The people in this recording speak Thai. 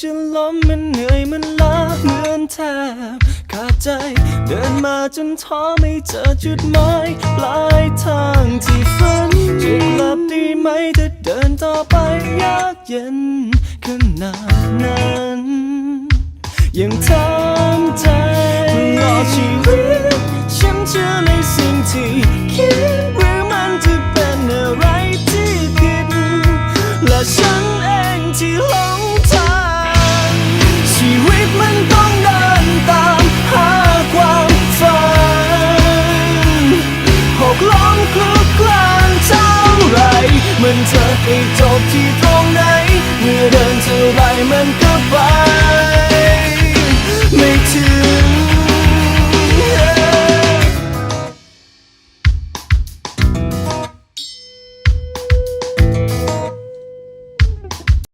จะล้มมันเหนื่อยมันล้าเหมือนแทบขาดใจ เดินมาจนท้อไม่เจอจุดหมายปลายทางที่ฝันจะกลับดีไหมถ้าเดินต่อไปยากเย็นขนาดนั้นยังทำใจตลอชีวิตฉันเชื่อในสิ่งที่คิดหรือมันจะเป็นอะไรที่ผิดและฉันเองที่ ลองคลุกคลานเท่าไร มันจะไปจบที่ตรงไหน